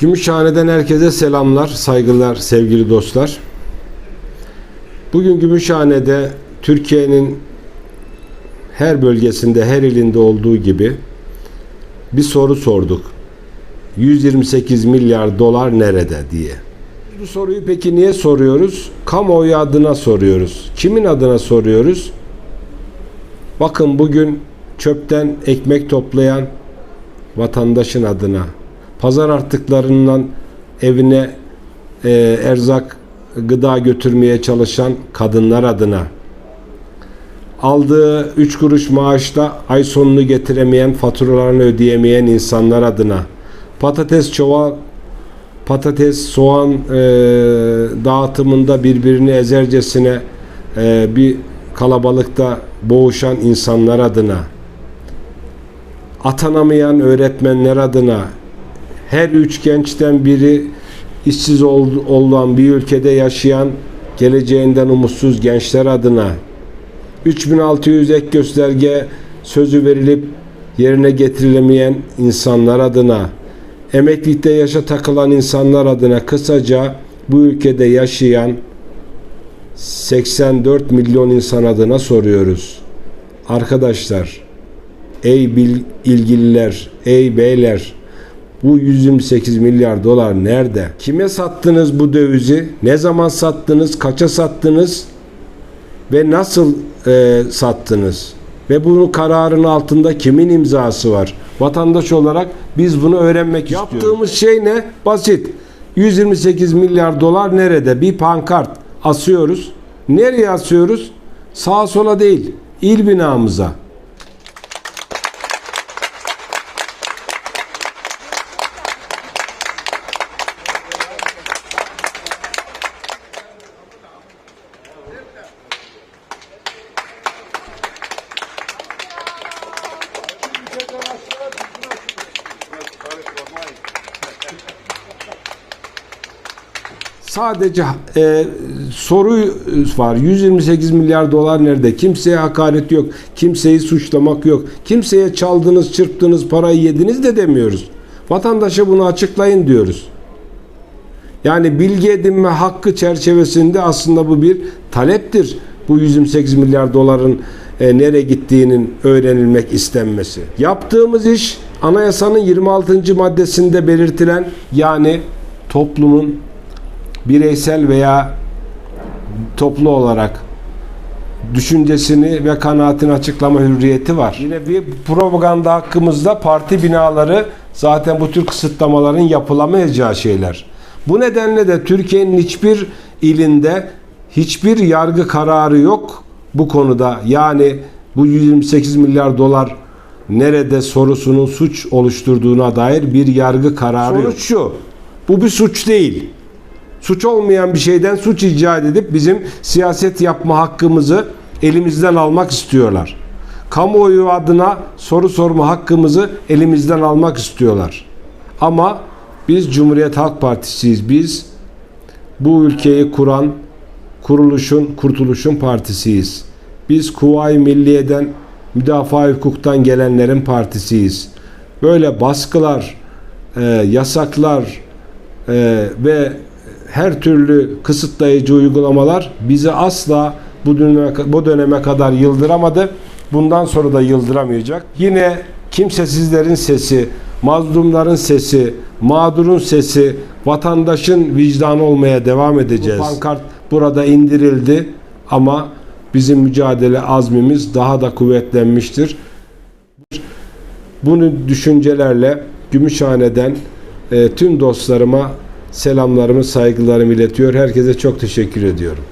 Gümüşhane'den herkese selamlar, saygılar sevgili dostlar. Bugün Gümüşhane'de Türkiye'nin her bölgesinde, her ilinde olduğu gibi bir soru sorduk. 128 milyar dolar nerede diye. Bu soruyu peki niye soruyoruz? Kamuoyu adına soruyoruz. Kimin adına soruyoruz? Bakın bugün çöpten ekmek toplayan vatandaşın adına, pazar artıklarından evine e, erzak, gıda götürmeye çalışan kadınlar adına, aldığı 3 kuruş maaşla ay sonunu getiremeyen, faturalarını ödeyemeyen insanlar adına, patates çuval, patates, soğan e, dağıtımında birbirini ezercesine e, bir kalabalıkta boğuşan insanlar adına, atanamayan öğretmenler adına, her üç gençten biri işsiz ol- olan bir ülkede yaşayan geleceğinden umutsuz gençler adına 3600 ek gösterge sözü verilip yerine getirilemeyen insanlar adına emeklilikte yaşa takılan insanlar adına kısaca bu ülkede yaşayan 84 milyon insan adına soruyoruz. Arkadaşlar, ey ilgililer, ey beyler, bu 128 milyar dolar nerede? Kime sattınız bu dövizi? Ne zaman sattınız? Kaça sattınız? Ve nasıl e, sattınız? Ve bunun kararın altında kimin imzası var? Vatandaş olarak biz bunu öğrenmek istiyoruz. Yaptığımız şey ne? Basit. 128 milyar dolar nerede? Bir pankart asıyoruz. Nereye asıyoruz? Sağa sola değil. İl binamıza. Sadece e, soru var. 128 milyar dolar nerede? Kimseye hakaret yok. Kimseyi suçlamak yok. Kimseye çaldınız, çırptınız, parayı yediniz de demiyoruz. Vatandaşa bunu açıklayın diyoruz. Yani bilgi edinme hakkı çerçevesinde aslında bu bir taleptir. Bu 128 milyar doların e, nereye gittiğinin öğrenilmek istenmesi. Yaptığımız iş anayasanın 26. maddesinde belirtilen yani toplumun bireysel veya toplu olarak düşüncesini ve kanaatini açıklama hürriyeti var. Yine bir propaganda hakkımızda parti binaları zaten bu tür kısıtlamaların yapılamayacağı şeyler. Bu nedenle de Türkiye'nin hiçbir ilinde hiçbir yargı kararı yok bu konuda. Yani bu 128 milyar dolar nerede sorusunun suç oluşturduğuna dair bir yargı kararı Sonuç şu. Bu bir suç değil suç olmayan bir şeyden suç icat edip bizim siyaset yapma hakkımızı elimizden almak istiyorlar. Kamuoyu adına soru sorma hakkımızı elimizden almak istiyorlar. Ama biz Cumhuriyet Halk Partisi'yiz. Biz bu ülkeyi kuran kuruluşun, kurtuluşun partisiyiz. Biz Kuvayi Milliye'den, müdafaa hukuktan gelenlerin partisiyiz. Böyle baskılar, e, yasaklar e, ve her türlü kısıtlayıcı uygulamalar bizi asla bu döneme, bu döneme kadar yıldıramadı. Bundan sonra da yıldıramayacak. Yine kimsesizlerin sesi, mazlumların sesi, mağdurun sesi, vatandaşın vicdanı olmaya devam edeceğiz. Bu pankart burada indirildi ama bizim mücadele azmimiz daha da kuvvetlenmiştir. Bunu düşüncelerle Gümüşhane'den e, tüm dostlarıma selamlarımı, saygılarımı iletiyor. Herkese çok teşekkür ediyorum.